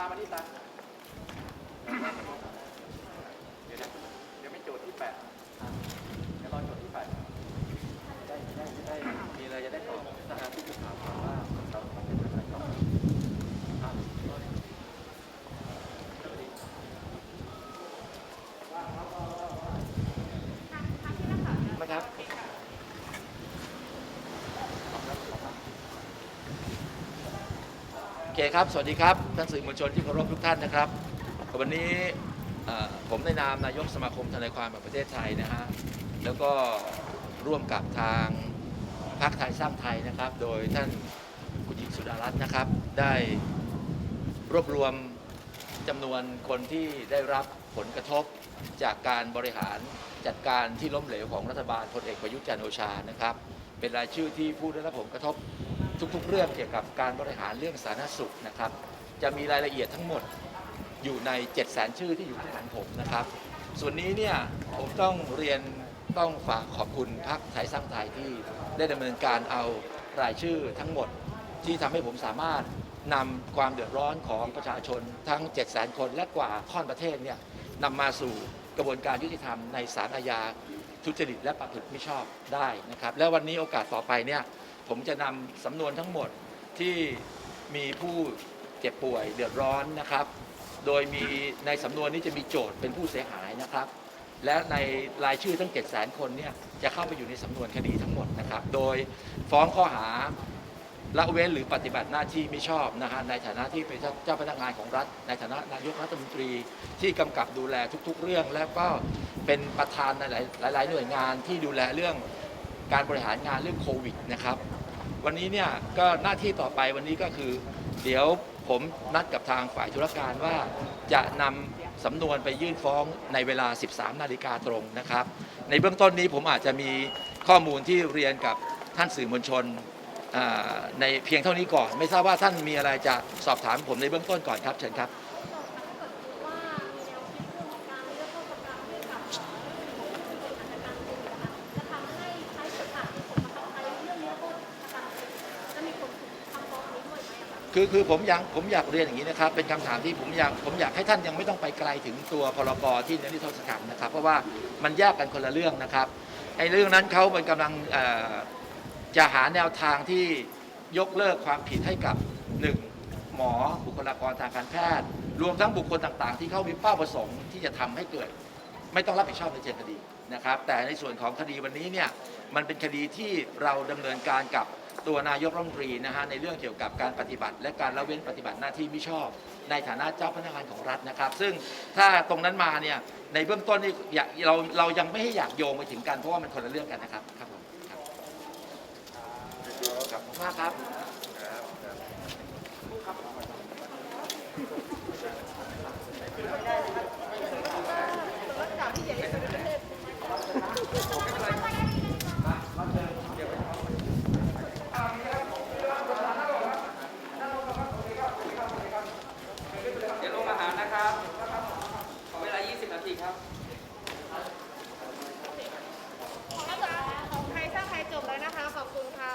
ตามานี่ตา เคครับ สวัสดีครับ ท่านสื่อมวลชนที่เคารพทุกท่านนะครับ วันนี้ผมในนามนายกสมาคมทนายความแห่งประเทศไทยนะฮะ แล้วก็ร่วมกับทางพรรคไทยสร้างไทยนะครับ โดยท่านคุณหญิงสุดารัตน์นะครับ ได้รวบรวมจำนวนคนที่ได้รับผลกระทบจากการบริหารจัดการที่ล้มเหลวของรัฐบาลพลเอกประยุทธ์จันโอชานะครับ เป็นรายชื่อที่ผู้ได้รับผลกระทบ ทุกๆ เรื่องเกี่ยวกับการบริหารเรื่องสาธารณสุขนะครับ จะมีรายละเอียดทั้งหมดอยู่ใน 7 0 0 0 0 0 ชื่อที่อยู่ที่หลังผมนะครับ ส่วนนี้เนี่ยผมต้องเรียนต้องฝากขอบคุณพรรคไทยสร้างไทยที่ได้ดำเนินการเอารายชื่อทั้งหมดที่ทำให้ผมสามารถนำความเดือดร้อนของประชาชนทั้ง 7 0 0 0 0 0 คนและกว่าค่อนประเทศเนี่ยนำมาสู่กระบวนการยุติธรรมในศาลอาญาทุจริตและประพฤติมิชอบได้นะครับ และวันนี้โอกาสต่อไปเนี่ย ผมจะนำสำนวนทั้งหมดที่มีผู้เจ็บป่วยเดือดร้อนนะครับ โดยมีในสำนวนนี้จะมีโจทย์เป็นผู้เสียหายนะครับ และในรายชื่อทั้ง7 0 0 0 0 0 คนเนี่ยจะเข้าไปอยู่ในสำนวนคดีทั้งหมดนะครับ โดยฟ้องข้อหาละเว้นหรือปฏิบัติหน้าที่ไม่ชอบนะฮะในฐานะที่เป็นเจ้าพนักงานของรัฐ ในฐานะนายกรัฐมนตรีที่กำกับดูแลทุก ๆ เรื่อง และก็เป็นประธานในหลายๆหน่วยงานที่ดูแลเรื่องการบริหารงานเรื่องโควิดนะครับ วันนี้เนี่ยก็หน้าที่ต่อไปวันนี้ก็คือ เดี๋ยวผมนัดกับทางฝ่ายธุรการว่าจะนำสำนวนไปยื่นฟ้องในเวลา 13 นาฬิกาตรงนะครับ ในเบื้องต้นนี้ผมอาจจะมีข้อมูลที่เรียนกับท่านสื่อมวลชนในเพียงเท่านี้ก่อน ไม่ทราบว่าท่านมีอะไรจะสอบถามผมในเบื้องต้นก่อนครับเชิญครับ คือคือผมยังผมอยากเรียนอย่างนี้นะครับ เป็นคำถามที่ผมอยากผมอยากให้ท่านยังไม่ต้องไปไกลถึงตัวพรบที่เน้นนิทรรศกรรมนะครับ เพราะว่ามันแยกกันคนละเรื่องนะครับไอ้เรื่องนั้นเขามันกำลังจะหาแนวทางที่ยกเลิกความผิดให้กับหนึ่งหมอบุคลากรทางการแพทย์ รวมทั้งบุคคลต่างๆ ที่เขามีเป้าประสงค์ที่จะทำให้เกิด ไม่ต้องรับผิดชอบในเชิงคดีนะครับ แต่ในส่วนของคดีวันนี้เนี่ยมันเป็นคดีที่เราดำเนินการกับ ตัวนายกรัฐมนตรีนะฮะในเรื่องเกี่ยวกับการปฏิบัติ และการละเว้นปฏิบัติหน้าที่มิชอบ ในฐานะเจ้าพนักงานของรัฐนะครับ ซึ่งถ้าตรงนั้นมาเนี่ยในเบื้องต้นนี่อยากเราเรายังไม่ให้อยากโยงไปถึงกันเพราะว่ามันคนละเรื่องกันนะครับครับผมครับขอบคุณมากครับ ของอาจาของไทยสร้างไทยจบแล้วนะคะ ขอบคุณค่ะ